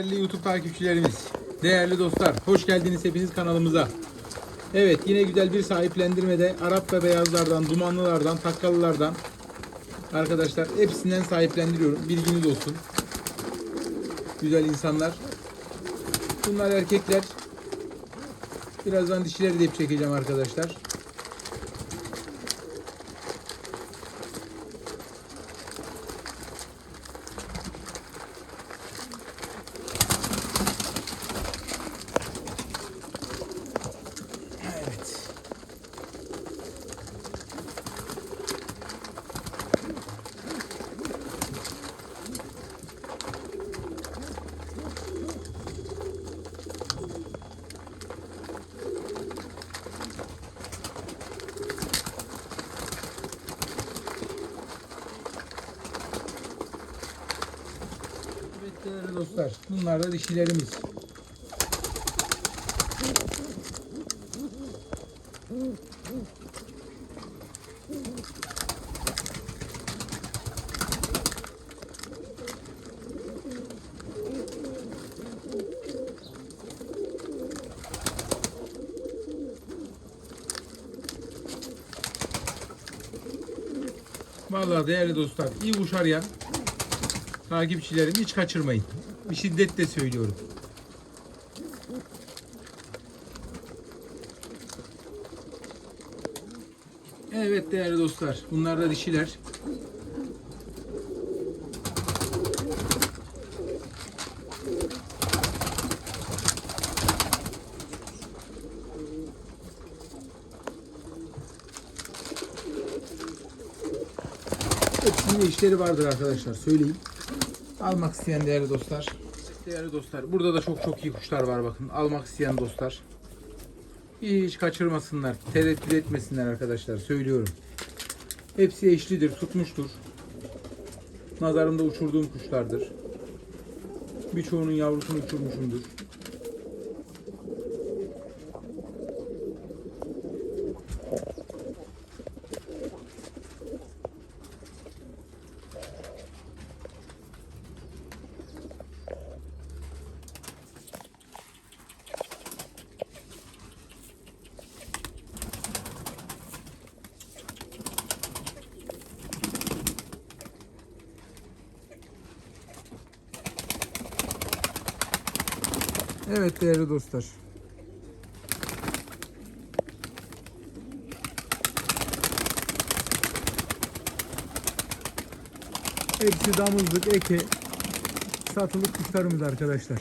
Değerli YouTube takipçilerimiz, değerli dostlar, hoş geldiniz hepiniz kanalımıza. Evet, yine güzel bir sahiplendirmede Arap ve beyazlardan, dumanlılardan, takkalılardan arkadaşlar hepsinden sahiplendiriyorum. Bilginiz olsun. Güzel insanlar. Bunlar erkekler. Birazdan dişileri de hep çekeceğim arkadaşlar. Dostlar, bunlar da dişilerimiz. Vallahi değerli dostlar, iyi kuş arayan takipçilerim hiç kaçırmayın. Bir şiddetle söylüyorum. Evet değerli dostlar, bunlar da dişiler. Hepsinin de işleri vardır arkadaşlar söyleyeyim. Almak isteyen değerli dostlar. Değerli dostlar burada da çok çok iyi kuşlar var bakın. Almak isteyen dostlar. Hiç kaçırmasınlar. Tereddüt etmesinler arkadaşlar söylüyorum. Hepsi eşlidir tutmuştur. Nazarımda uçurduğum kuşlardır. Birçoğunun yavrusunu uçurmuşumdur. Evet değerli dostlar. Hepsi damızlık, eke, satılık kuşlarımız arkadaşlar.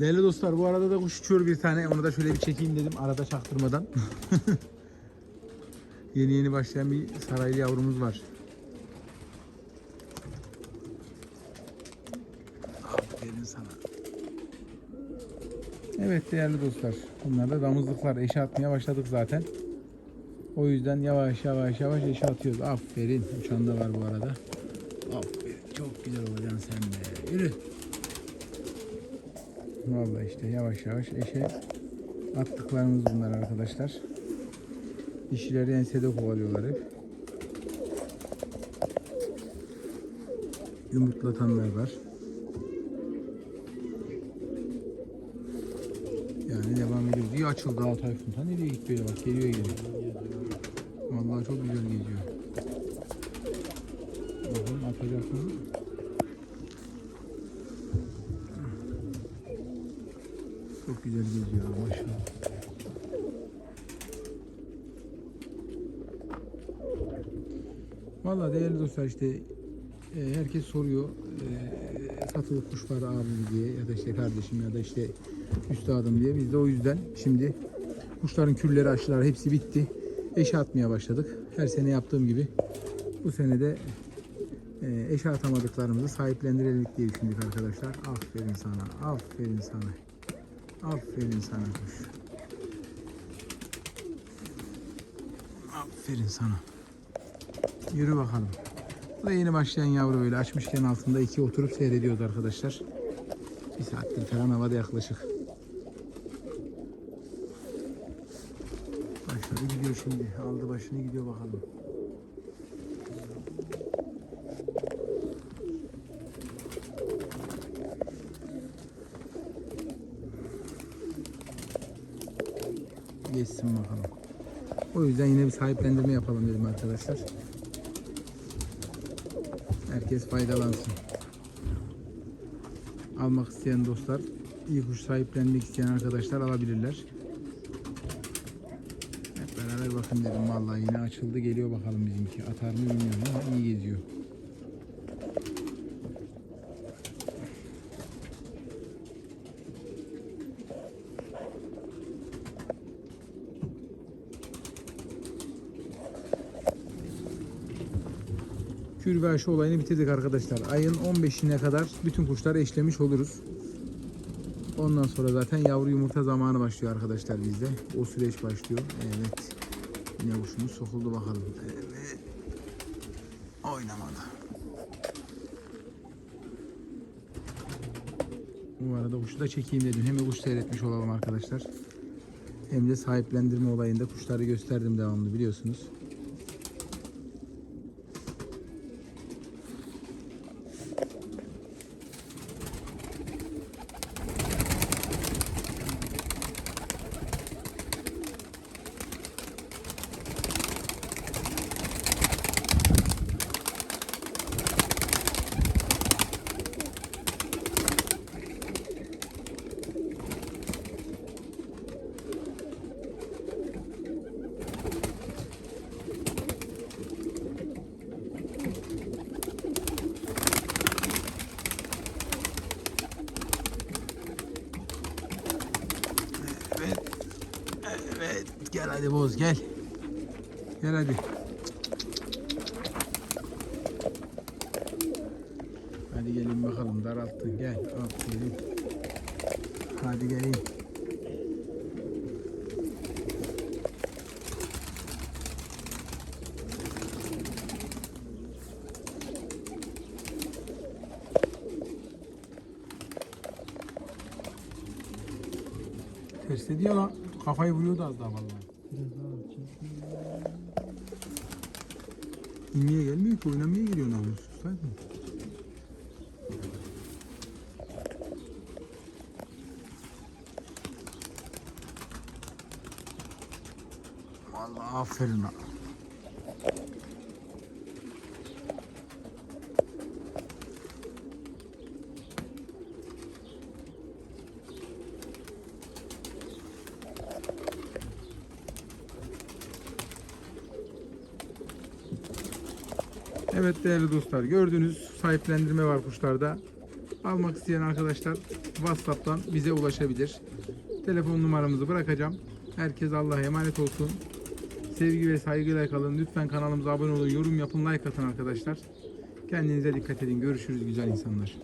Değerli dostlar bu arada da kuş uçuyor bir tane. Onu da şöyle bir çekeyim dedim arada çaktırmadan. yeni yeni başlayan bir saraylı yavrumuz var. Aferin sana. Evet değerli dostlar. Bunlar da damızlıklar. Eşe atmaya başladık zaten. O yüzden yavaş yavaş yavaş eşe atıyoruz. Aferin. Uçan da var bu arada. Aferin. Çok güzel olacaksın sen de. Yürü. Vallahi işte yavaş yavaş eşe attıklarımız bunlar arkadaşlar. Dişileri ensede kovalıyorlar hep. Yumurtlatanlar var. Yani devam ediyor. İyi açıldı ha Tayfun. Ha nereye gitti böyle bak geliyor geliyor. Vallahi çok güzel geziyor. Bakın atacak mı? Çok güzel geziyor maşallah. Valla değerli dostlar işte e, herkes soruyor e, satılık kuş var abi diye ya da işte kardeşim ya da işte üstadım diye. Biz de o yüzden şimdi kuşların külleri aşılar hepsi bitti. Eşe atmaya başladık. Her sene yaptığım gibi bu sene de e, eşe atamadıklarımızı sahiplendirelim diye düşündük arkadaşlar. Aferin sana, aferin sana. Aferin sana kuş. Aferin sana. Yürü bakalım. Bu da yeni başlayan yavru böyle açmışken altında iki oturup seyrediyordu arkadaşlar. Bir saattir falan havada yaklaşık. Başladı gidiyor şimdi. Aldı başını gidiyor bakalım. Geçsin bakalım. O yüzden yine bir sahiplendirme yapalım dedim arkadaşlar. Herkes faydalansın. Almak isteyen dostlar, iyi kuş sahiplenmek isteyen arkadaşlar alabilirler. Hep beraber bakın dedim vallahi yine açıldı geliyor bakalım bizimki. Atar mı bilmiyorum ama iyi geziyor. Kür olayını bitirdik arkadaşlar. Ayın 15'ine kadar bütün kuşları eşlemiş oluruz. Ondan sonra zaten yavru yumurta zamanı başlıyor arkadaşlar bizde. O süreç başlıyor. Evet. Yine kuşumuz sokuldu bakalım. Evet. Oynamadı. Bu arada kuşu da çekeyim dedim. Hem kuş seyretmiş olalım arkadaşlar. Hem de sahiplendirme olayında kuşları gösterdim devamlı biliyorsunuz. Evet. Evet. Gel hadi Boz gel. Gel hadi. Hadi gelin bakalım daralttın gel. Aferin. Hadi gelin. Ters ediyor lan. Kafayı vuruyordu az daha vallahi. İnmeye gelmiyor ki oynamaya geliyor namussuz. Hadi. Vallahi aferin ha. Evet değerli dostlar gördüğünüz sahiplendirme var kuşlarda. Almak isteyen arkadaşlar WhatsApp'tan bize ulaşabilir. Telefon numaramızı bırakacağım. Herkes Allah'a emanet olsun. Sevgi ve saygıyla kalın. Lütfen kanalımıza abone olun, yorum yapın, like atın arkadaşlar. Kendinize dikkat edin. Görüşürüz güzel insanlar.